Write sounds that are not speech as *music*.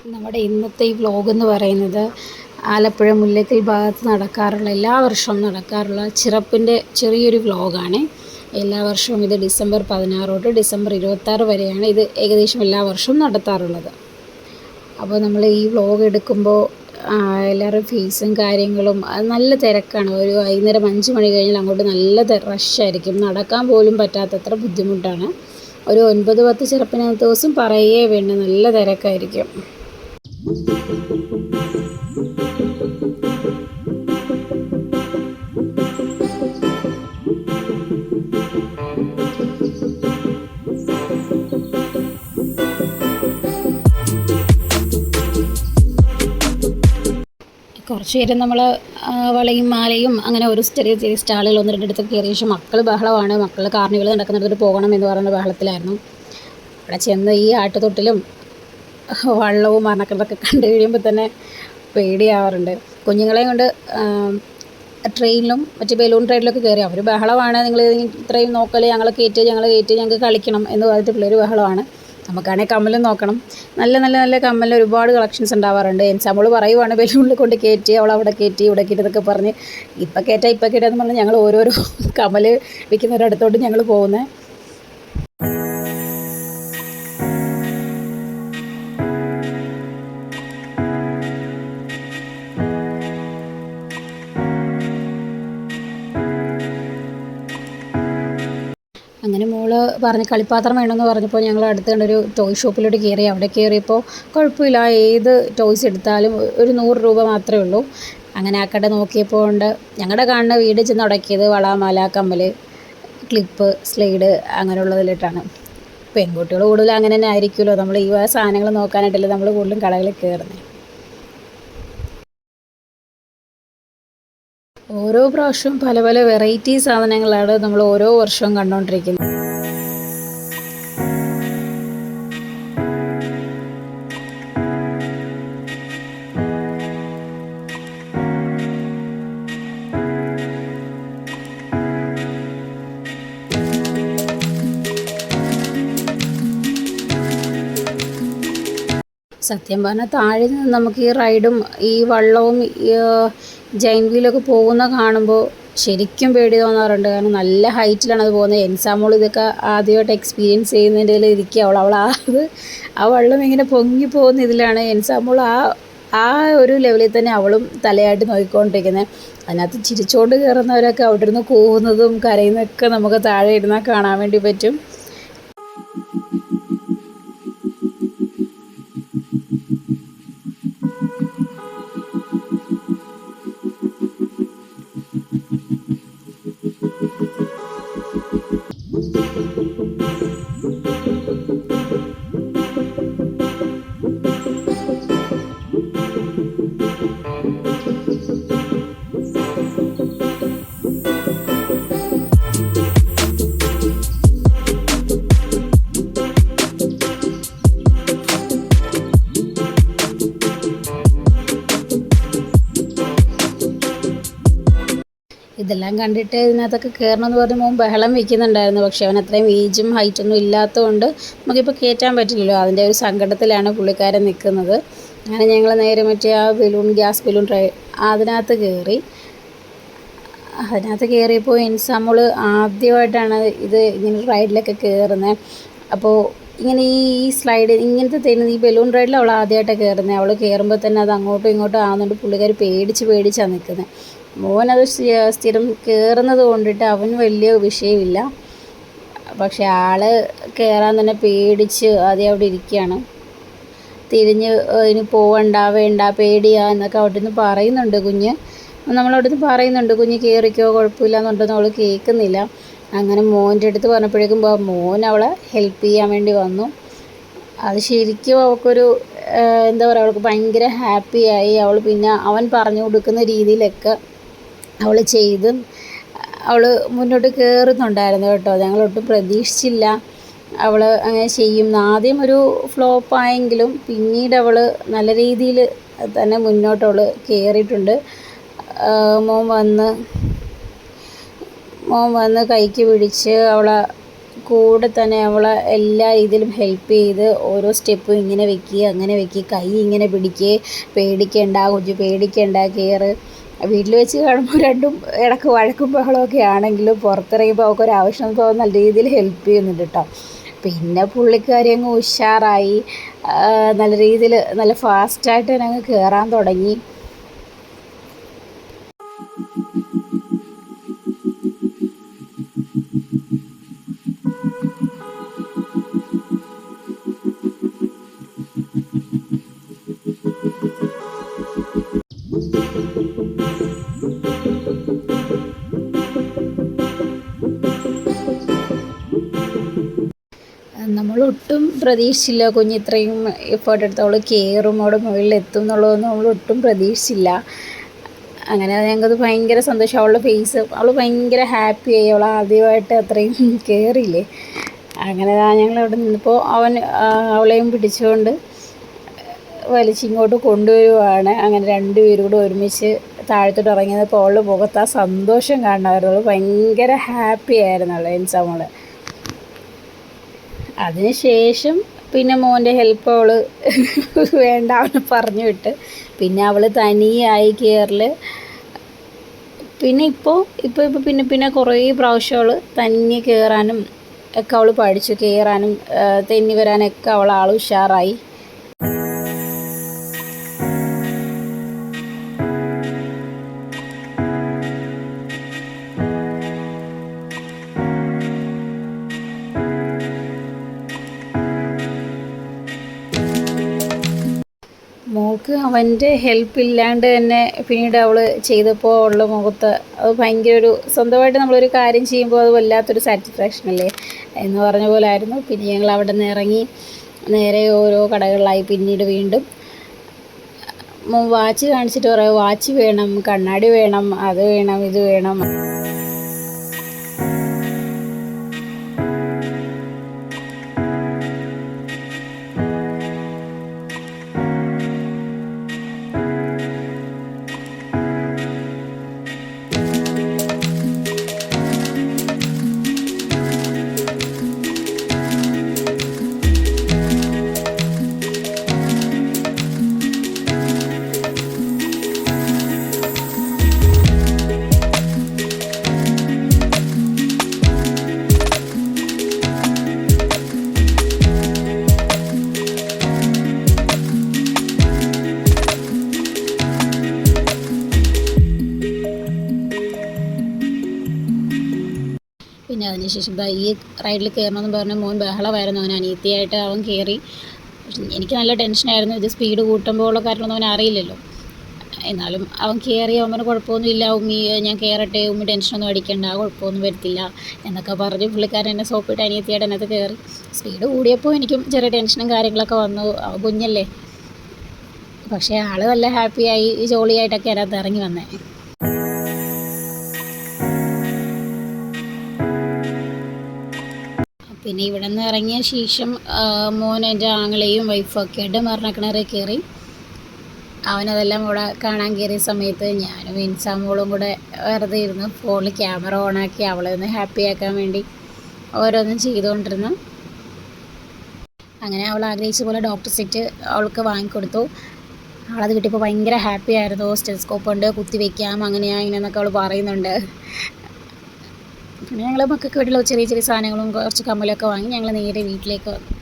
നമ്മുടെ ഇന്നത്തെ ഈ വ്ലോഗ് എന്ന് പറയുന്നത് ആലപ്പുഴ മുല്ലക്കൽ ഭാഗത്ത് നടക്കാറുള്ള എല്ലാ വർഷവും നടക്കാറുള്ള ചിറപ്പിന്റെ ചെറിയൊരു വ്ലോഗാണ് എല്ലാ വർഷവും ഇത് ഡിസംബർ പതിനാറ് തൊട്ട് ഡിസംബർ ഇരുപത്താറ് വരെയാണ് ഇത് ഏകദേശം എല്ലാ വർഷവും നടത്താറുള്ളത്. അപ്പോൾ നമ്മൾ ഈ വ്ലോഗ് എടുക്കുമ്പോൾ എല്ലാവരും ഫീസും കാര്യങ്ങളും അത് നല്ല തിരക്കാണ്. ഒരു വൈകുന്നേരം അഞ്ച് മണി കഴിഞ്ഞാൽ അങ്ങോട്ട് നല്ല റഷായിരിക്കും നടക്കാൻ പോലും പറ്റാത്തത്ര ബുദ്ധിമുട്ടാണ്. ഒരു ഒൻപത് പത്ത് ചെറുപ്പിനകത്ത് ദിവസം പറയേ വേണ്ട. നല്ല തിരക്കായിരിക്കും. കുറച്ച് നമ്മൾ വളയും മാലയും അങ്ങനെ ഒരു ചെറിയ ചെറിയ സ്റ്റാളുകൾ ഒന്ന് രണ്ടിടത്ത് കയറിയ ശേഷം മക്കൾ ബഹളമാണ്. മക്കൾ കാർണിവൽ നടക്കുന്നിടത്ത് പോകണം എന്ന് പറയുന്ന ബഹളത്തിലായിരുന്നു. അവിടെ ചെന്ന് ഈ ആട്ടുതൊട്ടിലും വള്ളവും മരണക്കടലൊക്കെ കണ്ടു കഴിയുമ്പോൾ തന്നെ പേടിയാവാറുണ്ട്. കുഞ്ഞുങ്ങളെ കൊണ്ട് ട്രെയിനിലും മറ്റ് ബലൂൺ ട്രെയിനിലൊക്കെ കയറി. അവർ ബഹളമാണ്. നിങ്ങൾ ഇത്രയും നോക്കൽ ഞങ്ങൾ കയറ്റി ഞങ്ങൾ കയറ്റി ഞങ്ങൾക്ക് കളിക്കണം എന്ന് പറഞ്ഞിട്ട് പിള്ളേർ ബഹളമാണ്. നമുക്കാണെങ്കിൽ കമ്മലും നോക്കണം. നല്ല നല്ല നല്ല കമ്മലിൽ ഒരുപാട് കളക്ഷൻസ് ഉണ്ടാവാറുണ്ട്. എൻസാമ്പിൾ പറയുവാണ് ബലൂണിൽ കൊണ്ട് കയറ്റി അവൾ അവിടെ കയറ്റി ഇവിടെ കയറ്റി പറഞ്ഞ്. ഇപ്പം കയറ്റാ ഇപ്പം കയറ്റാന്ന് പറഞ്ഞ് ഞങ്ങൾ ഓരോരോ കമ്മൽ വിൽക്കുന്നവരടുത്തോട്ട് ഞങ്ങൾ പോകുന്നത് പറഞ്ഞ് കളിപ്പാത്രം വേണമെന്ന് പറഞ്ഞപ്പോൾ ഞങ്ങൾ അടുത്ത് കണ്ടൊരു ടോയ് ഷോപ്പിലോട്ട് കയറി. അവിടെ കയറിയപ്പോൾ കുഴപ്പമില്ല ഏത് ടോയ്സ് എടുത്താലും ഒരു നൂറ് രൂപ മാത്രമേ ഉള്ളൂ. അങ്ങനെ ആ കട നോക്കിയപ്പോൾ ഉണ്ട്. ഞങ്ങളുടെ കാണുന്ന വീട് ചെന്ന് അടക്കിയത് മല കമ്മൽ ക്ലിപ്പ് സ്ലൈഡ് അങ്ങനെയുള്ളതിലിട്ടാണ്. പെൺകുട്ടികൾ കൂടുതലും അങ്ങനെ തന്നെ ആയിരിക്കുമല്ലോ. നമ്മൾ ഈ സാധനങ്ങൾ നോക്കാനായിട്ടല്ലേ നമ്മൾ കൂടുതലും കടകളിൽ കയറുന്നത് ഓരോ പ്രാവശ്യവും പല പല വെറൈറ്റി സാധനങ്ങളാണ് നമ്മൾ ഓരോ വർഷവും കണ്ടുകൊണ്ടിരിക്കുന്നത് സത്യം പറഞ്ഞാൽ താഴെ നിന്ന് നമുക്ക് ഈ റൈഡും ഈ വള്ളവും ജൈൻ വീലൊക്കെ പോകുന്ന കാണുമ്പോൾ ശരിക്കും പേടി തോന്നാറുണ്ട്. കാരണം നല്ല ഹൈറ്റിലാണ് അത് പോകുന്നത്. എൻസാമോൾ ഇതൊക്കെ ആദ്യമായിട്ട് എക്സ്പീരിയൻസ് ചെയ്യുന്നതിന്റെ ഇരിക്കുക അവൾ അവൾ ആ അത് ആ വെള്ളം ഇങ്ങനെ പൊങ്ങി പോകുന്ന ഇതിലാണ് എൻസാമോൾ ആ ആ ഒരു ലെവലിൽ തന്നെ അവളും തലയായിട്ട് നോക്കിക്കൊണ്ടിരിക്കുന്നത് അതിനകത്ത് ചിരിച്ചുകൊണ്ട് കയറുന്നവരൊക്കെ അവിടെ ഇരുന്ന് കൂവുന്നതും കരയുന്നതൊക്കെ നമുക്ക് താഴെ ഇരുന്നാൽ കാണാൻ വേണ്ടി പറ്റും. ഇതെല്ലാം കണ്ടിട്ട് ഇതിനകത്തൊക്കെ കയറണമെന്ന് പറഞ്ഞ് മോൻ ബഹളം വയ്ക്കുന്നുണ്ടായിരുന്നു പക്ഷെ അവൻ അത്രയും ഏജും ഹൈറ്റൊന്നും ഇല്ലാത്തതുകൊണ്ട് നമുക്കിപ്പോൾ കയറ്റാൻ പറ്റില്ലല്ലോ. അതിന്റെ ഒരു സങ്കടത്തിലാണ് പുള്ളിക്കാരൻ നിൽക്കുന്നത്. അങ്ങനെ ഞങ്ങൾ നേരെ മറ്റേ ആ ബലൂൺ ഗ്യാസ് ബലൂൺ ട്രൈ അതിനകത്ത് കയറി. അതിനകത്ത് കയറിയപ്പോൾ ഇൻസാമോൾ ആദ്യമായിട്ടാണ് ഇത് ഇങ്ങനെ റൈഡിലൊക്കെ കയറുന്നത്. അപ്പോൾ ഇങ്ങനെ ഈ ഈ സ്ലൈഡ് ഇങ്ങനത്തെ തരുന്നത് ഈ ബലൂൺ റൈഡിൽ അവൾ ആദ്യമായിട്ടാണ് കയറുന്നത്. അവൾ കയറുമ്പോൾ തന്നെ അത് അങ്ങോട്ടും ഇങ്ങോട്ടും ആകുന്നുണ്ട് പുള്ളിക്കാർ പേടിച്ച് പേടിച്ചാണ് നിൽക്കുന്നത്. മോനത് സ്ഥിരം കയറുന്നത് കൊണ്ടിട്ട് അവന് വലിയ വിഷയമില്ല. പക്ഷെ ആൾ കയറാൻ തന്നെ പേടിച്ച് ആദ്യം അവിടെ ഇരിക്കുകയാണ്. തിരിഞ്ഞ് ഇനി പോവണ്ട വേണ്ട പേടിയാ എന്നൊക്കെ അവിടെ നിന്ന് പറയുന്നുണ്ട് കുഞ്ഞ്. നമ്മളവിടെ നിന്ന് പറയുന്നുണ്ട് കുഞ്ഞ് കയറിക്കോ കുഴപ്പമില്ല എന്നുണ്ടെന്ന് അവൾ കേൾക്കുന്നില്ല. അങ്ങനെ മോന്റെ അടുത്ത് പറഞ്ഞപ്പോഴേക്കും മോൻ അവളെ ഹെൽപ്പ് ചെയ്യാൻ വേണ്ടി വന്നു. അത് ശരിക്കും അവൾക്കൊരു എന്താ പറയുക അവൾക്ക് ഭയങ്കര ഹാപ്പിയായി. അവൾ പിന്നെ അവൻ പറഞ്ഞു കൊടുക്കുന്ന രീതിയിലൊക്കെ അവൾ ചെയ്ത് അവൾ മുന്നോട്ട് കയറുന്നുണ്ടായിരുന്നു കേട്ടോ. ഞങ്ങളൊട്ടും പ്രതീക്ഷിച്ചില്ല അവൾ അങ്ങനെ ചെയ്യും. ആദ്യം ഒരു ഫ്ലോപ്പായെങ്കിലും പിന്നീട് അവൾ നല്ല രീതിയിൽ തന്നെ മുന്നോട്ട് അവൾ കയറിയിട്ടുണ്ട് മോൻ വന്ന് മോൻ വന്ന് കൈക്ക് പിടിച്ച് അവളെ കൂടെ തന്നെ അവളെ എല്ലാ ഇതിലും ഹെൽപ്പ് ചെയ്ത് ഓരോ സ്റ്റെപ്പും ഇങ്ങനെ വെക്കുക അങ്ങനെ വെക്കുക കൈ ഇങ്ങനെ പിടിക്കുക പേടിക്കേണ്ട കൊച്ചു പേടിക്കേണ്ട കയറ് വീട്ടിൽ വെച്ച് കാണുമ്പോൾ രണ്ടും ഇടയ്ക്ക് വഴക്കും ബഹളമൊക്കെ ആണെങ്കിലും പുറത്തിറങ്ങിയപ്പോൾ അവൾക്കൊരു ആവശ്യം തോന്നുന്ന നല്ല രീതിയിൽ ഹെൽപ്പ് ചെയ്യുന്നുണ്ട് കേട്ടോ പിന്നെ പുള്ളിക്കാരി അങ്ങ് ഉഷാറായി. നല്ല രീതിയിൽ നല്ല ഫാസ്റ്റായിട്ട് തന്നെ അങ്ങ് കയറാൻ തുടങ്ങി. ഒട്ടും പ്രതീക്ഷിച്ചില്ല. കുഞ്ഞ് ഇത്രയും എഫേർട്ട് എടുത്ത് അവൾ കയറും അവിടെ മുകളിൽ എത്തും എന്നുള്ളതൊന്നും അവൾ ഒട്ടും പ്രതീക്ഷിച്ചില്ല. അങ്ങനെ ഞങ്ങൾക്കത് ഭയങ്കര സന്തോഷം. അവളുടെ ഫേസ് അവൾ ഭയങ്കര ഹാപ്പി ആയി. അവൾ ആദ്യമായിട്ട് അത്രയും *laughs* കയറിയില്ലേ അങ്ങനെ ഞങ്ങൾ അവിടെ നിന്നപ്പോൾ അവൻ അവളെയും പിടിച്ചുകൊണ്ട് വലിച്ചിങ്ങോട്ട് കൊണ്ടുവരുവാണ്. അങ്ങനെ രണ്ടുപേരും കൂടെ ഒരുമിച്ച് താഴത്തോട്ട് ഇറങ്ങിയപ്പോൾ അവളുടെ മുഖത്ത് ആ സന്തോഷം കാണാമായിരുന്നു അവൾ ഭയങ്കര ഹാപ്പി ആയിരുന്നു അവളെ എൻസാമോൾ അതിന് ശേഷം പിന്നെ മോന്റെ ഹെൽപ്പ് അവൾ വേണ്ട അവനെ പറഞ്ഞു വിട്ട്. പിന്നെ അവൾ തനിയായി കയറിൽ പിന്നെ ഇപ്പോൾ ഇപ്പോൾ ഇപ്പോൾ പിന്നെ പിന്നെ കുറേ പ്രാവശ്യം അവൾ തന്നെ കയറാനും ഒക്കെ അവൾ പഠിച്ചു. കയറാനും തെന്നി വരാനൊക്കെ അവൾ ആൾ ഉഷാറായി. മോൾക്ക് അവന്റെ ഹെൽപ്പ് ഇല്ലാണ്ട് തന്നെ പിന്നീട് അവൾ ചെയ്തപ്പോൾ ഉള്ള മുഖത്ത് അത് ഭയങ്കര ഒരു സ്വന്തമായിട്ട് നമ്മളൊരു കാര്യം ചെയ്യുമ്പോൾ അത് വല്ലാത്തൊരു സാറ്റിസ്ഫാക്ഷൻ അല്ലേ? എന്ന് പറഞ്ഞ പോലെ ആയിരുന്നു. പിന്നെ ഞങ്ങൾ അവിടെ നിന്ന് ഇറങ്ങി നേരെ ഓരോ കടകളിലായി പിന്നീട് വീണ്ടും വാച്ച് കാണിച്ചിട്ട് പറയാം. വാച്ച് വേണം കണ്ണാടി വേണം അത് വേണം ഇത് വേണം. അതിനുശേഷം ദാ ഈ റൈഡിൽ കയറണമെന്ന് പറഞ്ഞ മോൻ ബഹളമായിരുന്നു. അവൻ അനിയത്തിയായിട്ട് അവൻ കയറി എനിക്ക് നല്ല ടെൻഷനായിരുന്നു ഇത് സ്പീഡ് കൂട്ടുമ്പോൾ ഉള്ള കാര്യമൊന്നും അവൻ അറിയില്ലല്ലോ. എന്നാലും അവൻ കയറി അവന് കുഴപ്പമൊന്നുമില്ല ഉമ്മി ഞാൻ കയറട്ടെ ഉമ്മി ടെൻഷനൊന്നും അടിക്കണ്ട കുഴപ്പമൊന്നും വരത്തില്ല എന്നൊക്കെ പറഞ്ഞ് പുള്ളിക്കാരൻ എന്നെ സോപ്പിട്ട് അനിയത്തിയായിട്ട് അതിനകത്ത് കയറി സ്പീഡ് കൂടിയപ്പോൾ എനിക്കും ചെറിയ ടെൻഷനും കാര്യങ്ങളൊക്കെ വന്നു. കുഞ്ഞല്ലേ. പക്ഷേ ആൾ നല്ല ഹാപ്പിയായി ജോളിയായിട്ടൊക്കെ അതിനകത്ത് ഇറങ്ങി വന്നേ. പിന്നെ ഇവിടെ നിന്ന് ഇറങ്ങിയ ശേഷം മോൻ എന്റെ ആങ്ങളെയും വൈഫൊക്കെ ആയിട്ട് മരണക്കിണറിൽ കയറി. അവനതെല്ലാം ഇവിടെ കാണാൻ കയറിയ സമയത്ത് ഞാനും ഇൻസാമോളും കൂടെ വെറുതെ ഇരുന്ന് ഫോണിൽ ക്യാമറ ഓണാക്കി അവളെ ഒന്ന് ഹാപ്പി ആക്കാൻ വേണ്ടി ഓരോന്നും ചെയ്തുകൊണ്ടിരുന്നു. അങ്ങനെ അവൾ ആഗ്രഹിച്ച പോലെ ഡോക്ടർ സെറ്റ് അവൾക്ക് വാങ്ങിക്കൊടുത്തു. അവളത് കിട്ടിയപ്പോൾ ഭയങ്കര ഹാപ്പി ആയിരുന്നു. സ്റ്റെസ്കോപ്പ് ഉണ്ട് കുത്തിവെക്കാം അങ്ങനെയാണ് അങ്ങനെയാ ഇങ്ങനെയെന്നൊക്കെ അവൾ പറയുന്നുണ്ട്. പിന്നെ ഞങ്ങൾ മക്കൾക്ക് വേണ്ടിയുള്ള ചെറിയ ചെറിയ സാധനങ്ങളും കുറച്ച് കമ്മലൊക്കെ വാങ്ങി ഞങ്ങൾ നേരെ വീട്ടിലേക്ക് വന്നു.